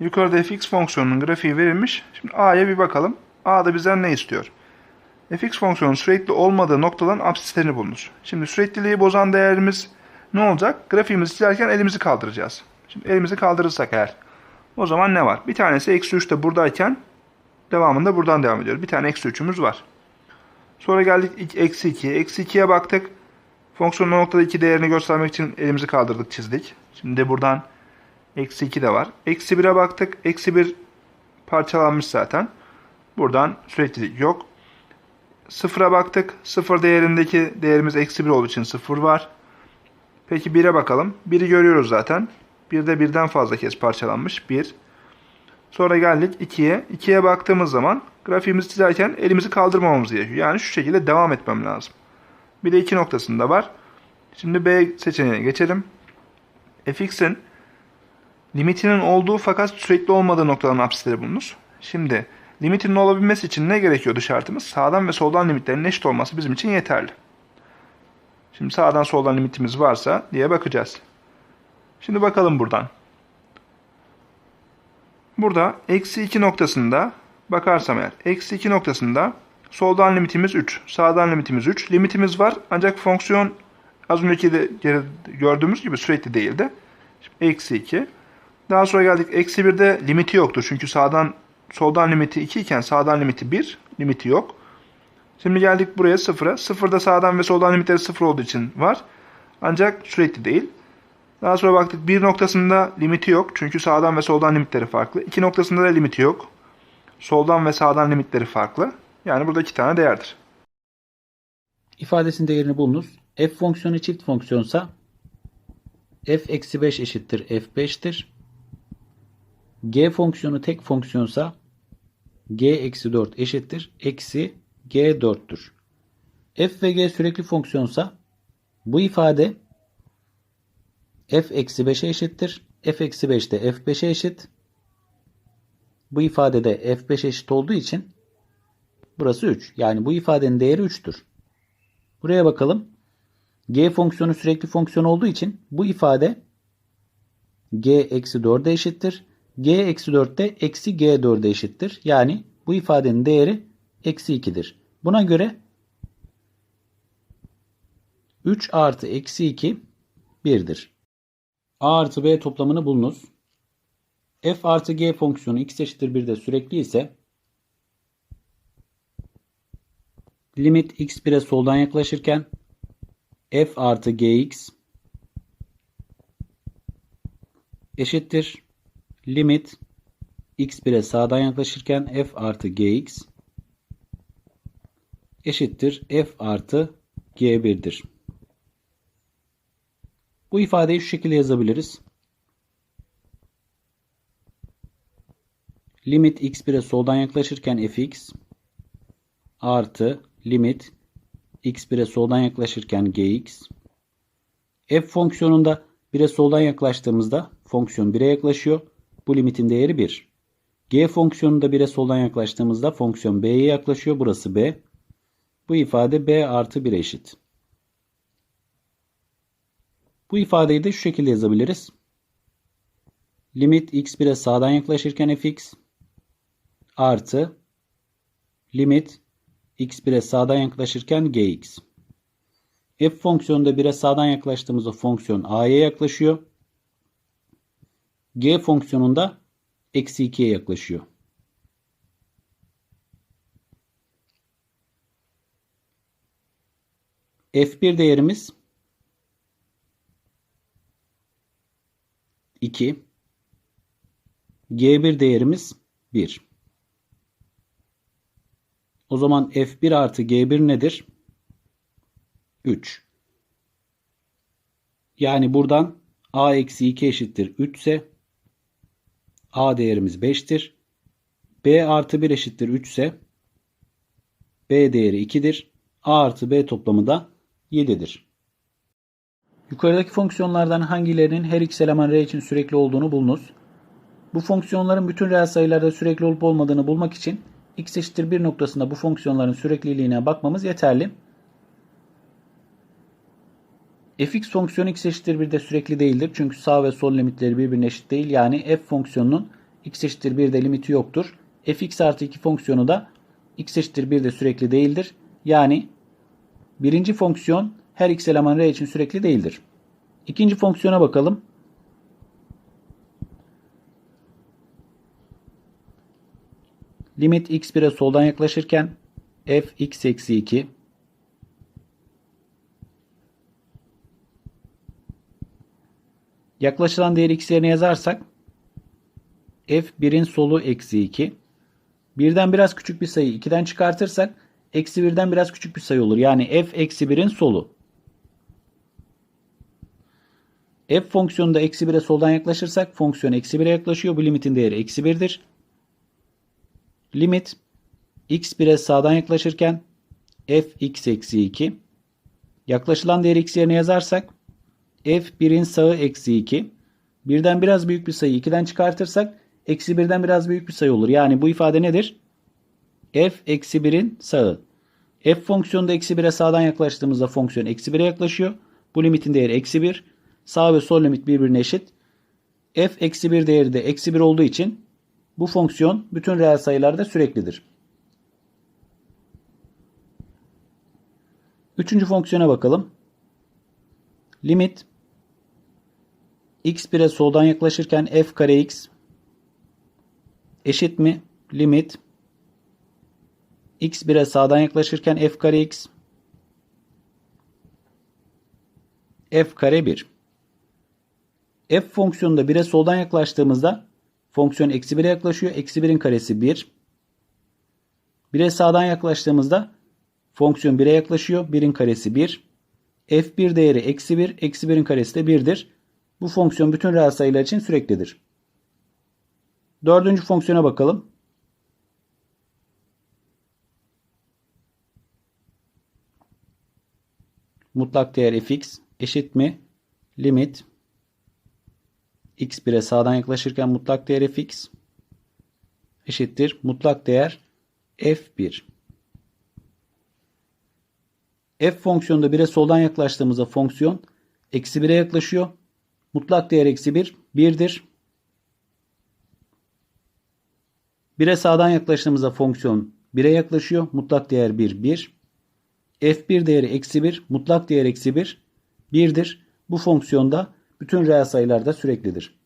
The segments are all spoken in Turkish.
Yukarıda fx fonksiyonunun grafiği verilmiş. Şimdi a'ya bir bakalım. A'da bizden ne istiyor? fx fonksiyonun sürekli olmadığı noktadan absislerini bulunuz. Şimdi sürekliliği bozan değerimiz ne olacak? Grafiğimizi çizerken elimizi kaldıracağız. Şimdi elimizi kaldırırsak eğer o zaman ne var? Bir tanesi eksi 3 de buradayken devamında buradan devam ediyor. Bir tane eksi 3'ümüz var. Sonra geldik ik- eksi 2'ye. Eksi 2'ye baktık. Fonksiyonun noktada 2 değerini göstermek için elimizi kaldırdık çizdik. Şimdi de buradan eksi 2 de var. Eksi 1'e baktık. Eksi 1 parçalanmış zaten. Buradan süreklilik yok. Sıfıra baktık. Sıfır değerindeki değerimiz eksi 1 olduğu için sıfır var. Peki 1'e bakalım. 1'i görüyoruz zaten. 1'de birden fazla kez parçalanmış. 1. Sonra geldik 2'ye. 2'ye baktığımız zaman grafiğimizi çizerken elimizi kaldırmamamız gerekiyor. Yani şu şekilde devam etmem lazım. Bir de 2 noktasında var. Şimdi B seçeneğine geçelim. fx'in limitinin olduğu fakat sürekli olmadığı noktaların apsisleri bulunuz. Şimdi limitinin olabilmesi için ne gerekiyordu şartımız? Sağdan ve soldan limitlerin eşit olması bizim için yeterli. Şimdi sağdan soldan limitimiz varsa diye bakacağız. Şimdi bakalım buradan. Burada eksi 2 noktasında bakarsam eğer eksi 2 noktasında soldan limitimiz 3, sağdan limitimiz 3. Limitimiz var ancak fonksiyon az önceki de gördüğümüz gibi sürekli değildi. Şimdi eksi 2. Daha sonra geldik eksi 1'de limiti yoktu çünkü sağdan soldan limiti 2 iken sağdan limiti 1, limiti yok. Şimdi geldik buraya 0'a. 0'da sağdan ve soldan limitleri 0 olduğu için var. Ancak sürekli değil. Daha sonra baktık bir noktasında limiti yok. Çünkü sağdan ve soldan limitleri farklı. İki noktasında da limiti yok. Soldan ve sağdan limitleri farklı. Yani burada iki tane değerdir. İfadesinin değerini bulunuz. f fonksiyonu çift fonksiyonsa f eksi 5 eşittir f5'tir. G fonksiyonu tek fonksiyonsa g eksi 4 eşittir. Eksi g 4'tür. f ve g sürekli fonksiyonsa bu ifade f eksi 5'e eşittir. f eksi 5 de f5'e eşit. Bu ifadede f5 eşit olduğu için burası 3. Yani bu ifadenin değeri 3'tür. Buraya bakalım. G fonksiyonu sürekli fonksiyon olduğu için bu ifade G eksi 4'e eşittir. G eksi 4 de eksi G 4'e eşittir. Yani bu ifadenin değeri eksi 2'dir. Buna göre 3 artı eksi 2 1'dir. A artı B toplamını bulunuz. F artı G fonksiyonu x eşittir 1'de sürekli ise limit x1'e soldan yaklaşırken f artı gx eşittir limit x1'e sağdan yaklaşırken f artı gx eşittir f artı g1'dir. Bu ifadeyi şu şekilde yazabiliriz. Limit x1'e soldan yaklaşırken fx artı limit x1'e soldan yaklaşırken gx f fonksiyonunda 1'e soldan yaklaştığımızda fonksiyon 1'e yaklaşıyor. Bu limitin değeri 1. g fonksiyonunda 1'e soldan yaklaştığımızda fonksiyon b'ye yaklaşıyor. Burası b. Bu ifade b artı 1 eşit. Bu ifadeyi de şu şekilde yazabiliriz. Limit x1'e sağdan yaklaşırken fx artı limit x1'e sağdan yaklaşırken gx. f fonksiyonunda 1'e sağdan yaklaştığımızda fonksiyon a'ya yaklaşıyor. G fonksiyonunda eksi 2'ye yaklaşıyor. f1 değerimiz 2. G1 değerimiz 1. O zaman F1 artı G1 nedir? 3. Yani buradan A eksi 2 eşittir 3 ise A değerimiz 5'tir. B artı 1 eşittir 3 ise B değeri 2'dir. A artı B toplamı da 7'dir. Yukarıdaki fonksiyonlardan hangilerinin her x eleman r için sürekli olduğunu bulunuz. Bu fonksiyonların bütün reel sayılarda sürekli olup olmadığını bulmak için x eşittir 1 noktasında bu fonksiyonların sürekliliğine bakmamız yeterli. Fx fonksiyonu x eşittir 1'de sürekli değildir. Çünkü sağ ve sol limitleri birbirine eşit değil. Yani f fonksiyonunun x eşittir 1'de limiti yoktur. fx artı 2 fonksiyonu da x eşittir 1'de sürekli değildir. Yani birinci fonksiyon her x eleman r için sürekli değildir. İkinci fonksiyona bakalım. Limit x1'e soldan yaklaşırken f x eksi 2 Yaklaşılan değeri x yazarsak f1'in solu eksi 2. Birden biraz küçük bir sayı 2'den çıkartırsak eksi 1'den biraz küçük bir sayı olur. Yani f eksi 1'in solu. f fonksiyonunda eksi 1'e soldan yaklaşırsak fonksiyon eksi 1'e yaklaşıyor. Bu limitin değeri eksi 1'dir. Limit x 1'e sağdan yaklaşırken f x eksi 2. Yaklaşılan değeri x yerine yazarsak f1'in sağı eksi 2. Birden biraz büyük bir sayı 2'den çıkartırsak eksi 1'den biraz büyük bir sayı olur. Yani bu ifade nedir? f eksi 1'in sağı. f fonksiyonunda eksi 1'e sağdan yaklaştığımızda fonksiyon eksi 1'e yaklaşıyor. Bu limitin değeri eksi 1. Sağ ve sol limit birbirine eşit. f eksi 1 değeri de eksi 1 olduğu için bu fonksiyon bütün reel sayılarda süreklidir. Üçüncü fonksiyona bakalım. Limit x1'e soldan yaklaşırken f kare x eşit mi? Limit x1'e sağdan yaklaşırken f kare x f kare 1. f fonksiyonunda 1'e soldan yaklaştığımızda fonksiyon eksi 1'e yaklaşıyor. Eksi 1'in karesi 1. 1'e sağdan yaklaştığımızda fonksiyon 1'e yaklaşıyor. 1'in karesi 1. f1 değeri eksi 1. Eksi 1'in karesi de 1'dir. Bu fonksiyon bütün reel sayılar için süreklidir. Dördüncü fonksiyona bakalım. Mutlak değer fx eşit mi? Limit x1'e sağdan yaklaşırken mutlak değer fx eşittir. Mutlak değer f1. f fonksiyonunda 1'e soldan yaklaştığımızda fonksiyon eksi 1'e yaklaşıyor. Mutlak değer eksi 1 1'dir. 1'e sağdan yaklaştığımızda fonksiyon 1'e yaklaşıyor. Mutlak değer 1 1. f1 değeri eksi 1. Mutlak değer eksi 1 1'dir. Bu fonksiyonda bütün reel sayılarda süreklidir.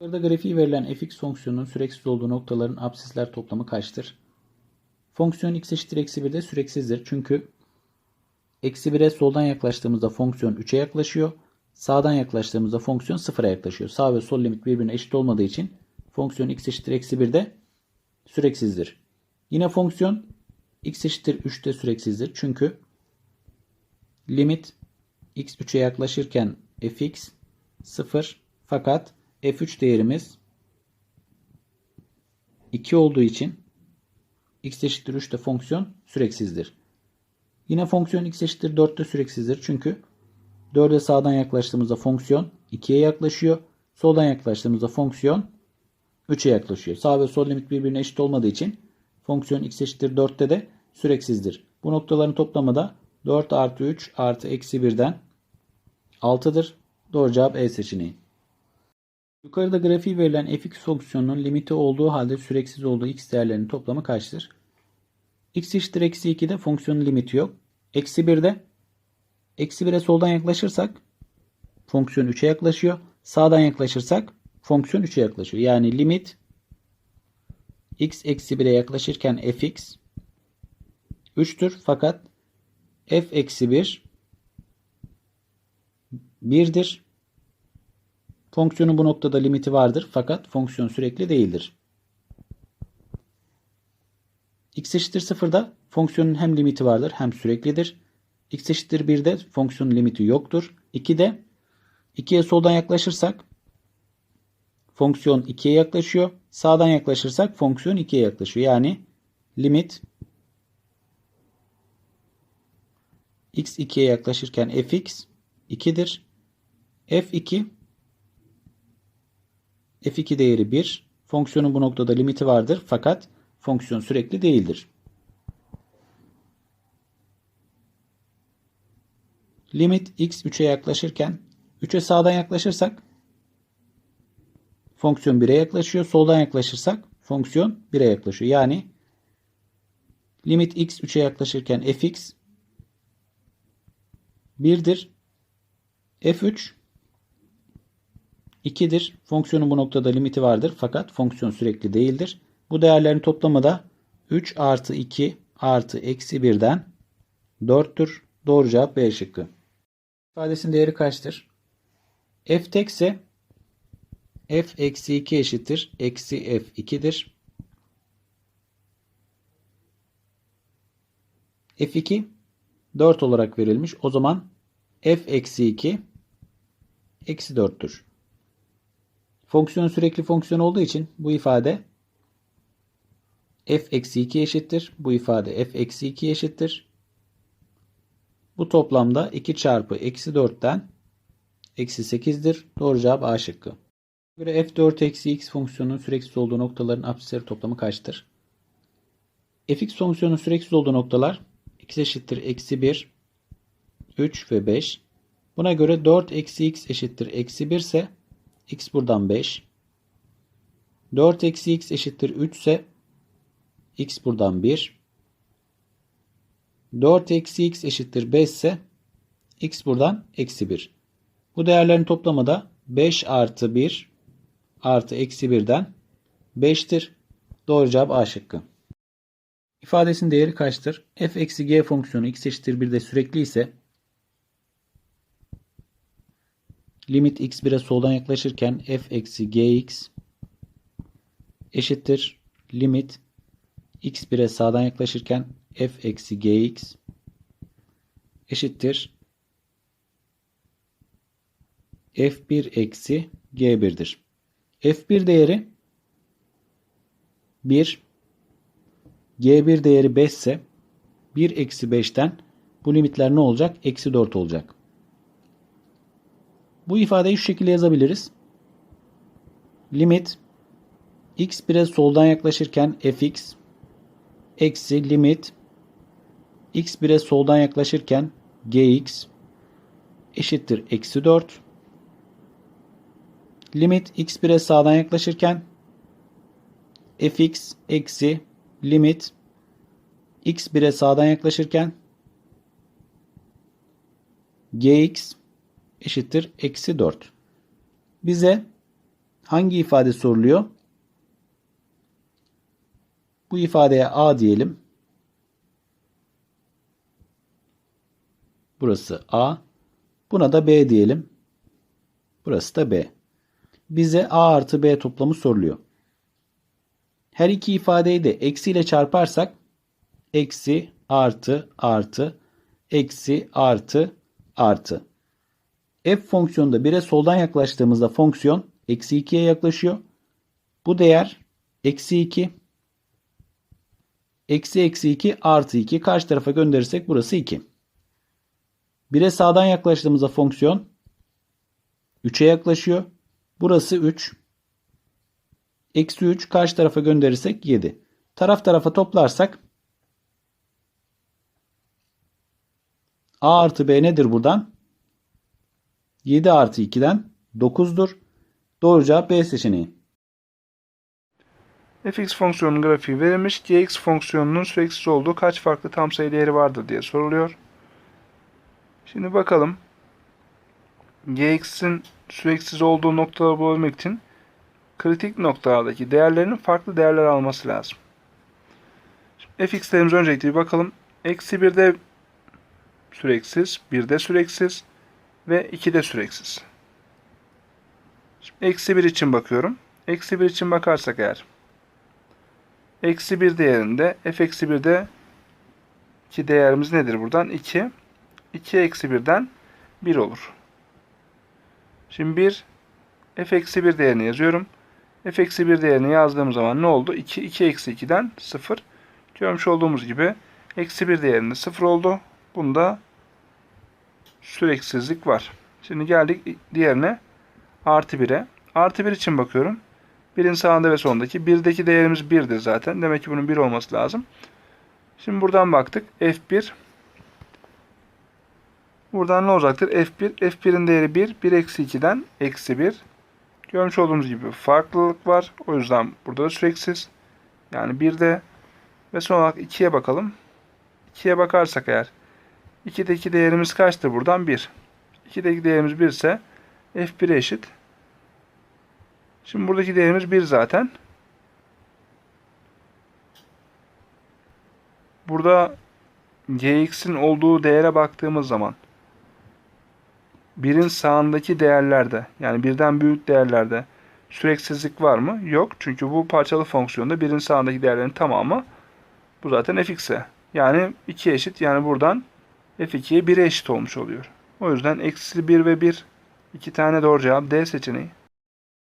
Burada grafiği verilen fx fonksiyonunun süreksiz olduğu noktaların absisler toplamı kaçtır? Fonksiyon x eşittir eksi 1'de süreksizdir. Çünkü eksi 1'e soldan yaklaştığımızda fonksiyon 3'e yaklaşıyor. Sağdan yaklaştığımızda fonksiyon 0'a yaklaşıyor. Sağ ve sol limit birbirine eşit olmadığı için fonksiyon x eşittir eksi 1'de süreksizdir. Yine fonksiyon x eşittir 3'te süreksizdir. Çünkü limit x 3'e yaklaşırken fx 0 fakat f3 değerimiz 2 olduğu için x eşittir 3'te fonksiyon süreksizdir. Yine fonksiyon x eşittir 4'te süreksizdir. Çünkü 4'e sağdan yaklaştığımızda fonksiyon 2'ye yaklaşıyor. Soldan yaklaştığımızda fonksiyon 3'e yaklaşıyor. Sağ ve sol limit birbirine eşit olmadığı için fonksiyon x eşittir 4'te de süreksizdir. Bu noktaların toplamı da 4 artı 3 artı eksi 1'den 6'dır. Doğru cevap E seçeneği. Yukarıda grafiği verilen fx fonksiyonunun limiti olduğu halde süreksiz olduğu x değerlerinin toplamı kaçtır? X eşittir eksi 2'de fonksiyonun limiti yok. Eksi 1'de eksi 1'e soldan yaklaşırsak fonksiyon 3'e yaklaşıyor. Sağdan yaklaşırsak fonksiyon 3'e yaklaşıyor. Yani limit x eksi 1'e yaklaşırken fx 3'tür fakat f eksi 1 1'dir. Fonksiyonun bu noktada limiti vardır fakat fonksiyon sürekli değildir. X eşittir 0'da fonksiyonun hem limiti vardır hem süreklidir. x eşittir 1'de fonksiyonun limiti yoktur. 2'de 2'ye soldan yaklaşırsak fonksiyon 2'ye yaklaşıyor. Sağdan yaklaşırsak fonksiyon 2'ye yaklaşıyor. Yani limit x 2'ye yaklaşırken fx 2'dir. f2 f2 değeri 1. Fonksiyonun bu noktada limiti vardır fakat fonksiyon sürekli değildir. Limit x 3'e yaklaşırken 3'e sağdan yaklaşırsak fonksiyon 1'e yaklaşıyor. Soldan yaklaşırsak fonksiyon 1'e yaklaşıyor. Yani limit x 3'e yaklaşırken fx 1'dir. f3 2'dir. Fonksiyonun bu noktada limiti vardır. Fakat fonksiyon sürekli değildir. Bu değerlerin toplamı da 3 artı 2 artı eksi 1'den 4'tür. Doğru cevap B şıkkı. İfadesinin değeri kaçtır? f tekse f eksi 2 eşittir. Eksi f 2'dir. f2 4 olarak verilmiş. O zaman f eksi 2 eksi 4'tür. Fonksiyon sürekli fonksiyon olduğu için bu ifade f eksi 2 eşittir. Bu ifade f eksi 2 eşittir. Bu toplamda 2 çarpı eksi 4'ten eksi 8'dir. Doğru cevap A şıkkı. Göre f4 eksi x fonksiyonunun süreksiz olduğu noktaların apsisleri toplamı kaçtır? fx fonksiyonunun süreksiz olduğu noktalar x eşittir eksi 1, 3 ve 5. Buna göre 4 eksi x eşittir eksi 1 ise x buradan 5. 4 eksi x eşittir 3 ise x buradan 1. 4 eksi x eşittir 5 ise x buradan eksi 1. Bu değerlerin toplamı da 5 artı 1 artı eksi 1'den 5'tir. Doğru cevap A şıkkı. İfadesinin değeri kaçtır? f eksi g fonksiyonu x eşittir 1'de sürekli ise limit x1'e soldan yaklaşırken f eksi gx eşittir limit x1'e sağdan yaklaşırken f eksi gx eşittir f1 eksi g1'dir. f1 değeri 1 g1 değeri 5 ise 1 eksi 5'ten bu limitler ne olacak? Eksi 4 olacak. Bu ifadeyi şu şekilde yazabiliriz. Limit x1'e soldan yaklaşırken fx eksi limit x1'e soldan yaklaşırken gx eşittir eksi 4. Limit x1'e sağdan yaklaşırken fx eksi limit x1'e sağdan yaklaşırken gx eşittir eksi 4. Bize hangi ifade soruluyor? Bu ifadeye a diyelim. Burası a. Buna da b diyelim. Burası da b. Bize a artı b toplamı soruluyor. Her iki ifadeyi de eksiyle çarparsak eksi artı artı eksi artı artı. F fonksiyonunda 1'e soldan yaklaştığımızda fonksiyon eksi 2'ye yaklaşıyor. Bu değer eksi 2 eksi eksi 2 artı 2 karşı tarafa gönderirsek burası 2. 1'e sağdan yaklaştığımızda fonksiyon 3'e yaklaşıyor. Burası 3. Eksi 3 karşı tarafa gönderirsek 7. Taraf tarafa toplarsak A artı B nedir buradan? 7 artı 2'den 9'dur. Doğru cevap B seçeneği. Fx fonksiyonunun grafiği verilmiş. gx fonksiyonunun süreksiz olduğu kaç farklı tam sayı değeri vardır diye soruluyor. Şimdi bakalım. gx'in süreksiz olduğu noktaları bulabilmek için kritik noktalardaki değerlerinin farklı değerler alması lazım. Şimdi fx'lerimize öncelikle bir bakalım. Eksi 1'de süreksiz, 1'de süreksiz ve 2'de süreksiz. Şimdi eksi 1 için bakıyorum. Eksi 1 için bakarsak eğer eksi 1 değerinde f eksi 1'de ki değerimiz nedir buradan? 2. 2 eksi 1'den 1 olur. Şimdi 1 f eksi 1 değerini yazıyorum. f eksi 1 değerini yazdığım zaman ne oldu? 2, 2 eksi 2'den 0. Görmüş olduğumuz gibi eksi 1 değerinde 0 oldu. Bunda süreksizlik var. Şimdi geldik diğerine artı 1'e. Artı 1 için bakıyorum. 1'in sağında ve solundaki. 1'deki değerimiz 1'dir zaten. Demek ki bunun 1 olması lazım. Şimdi buradan baktık. F1 Buradan ne olacaktır? F1. F1'in değeri 1. 1 eksi 2'den eksi 1. Görmüş olduğunuz gibi farklılık var. O yüzden burada da süreksiz. Yani 1'de ve son olarak 2'ye bakalım. 2'ye bakarsak eğer 2'deki değerimiz kaçtır buradan? 1. 2'deki değerimiz 1 ise f1'e eşit. Şimdi buradaki değerimiz 1 zaten. Burada gx'in olduğu değere baktığımız zaman birin sağındaki değerlerde yani birden büyük değerlerde süreksizlik var mı? Yok. Çünkü bu parçalı fonksiyonda birin sağındaki değerlerin tamamı bu zaten fx'e. Yani 2 eşit. Yani buradan f2'ye 1'e eşit olmuş oluyor. O yüzden eksi 1 ve 1 iki tane doğru cevap D seçeneği.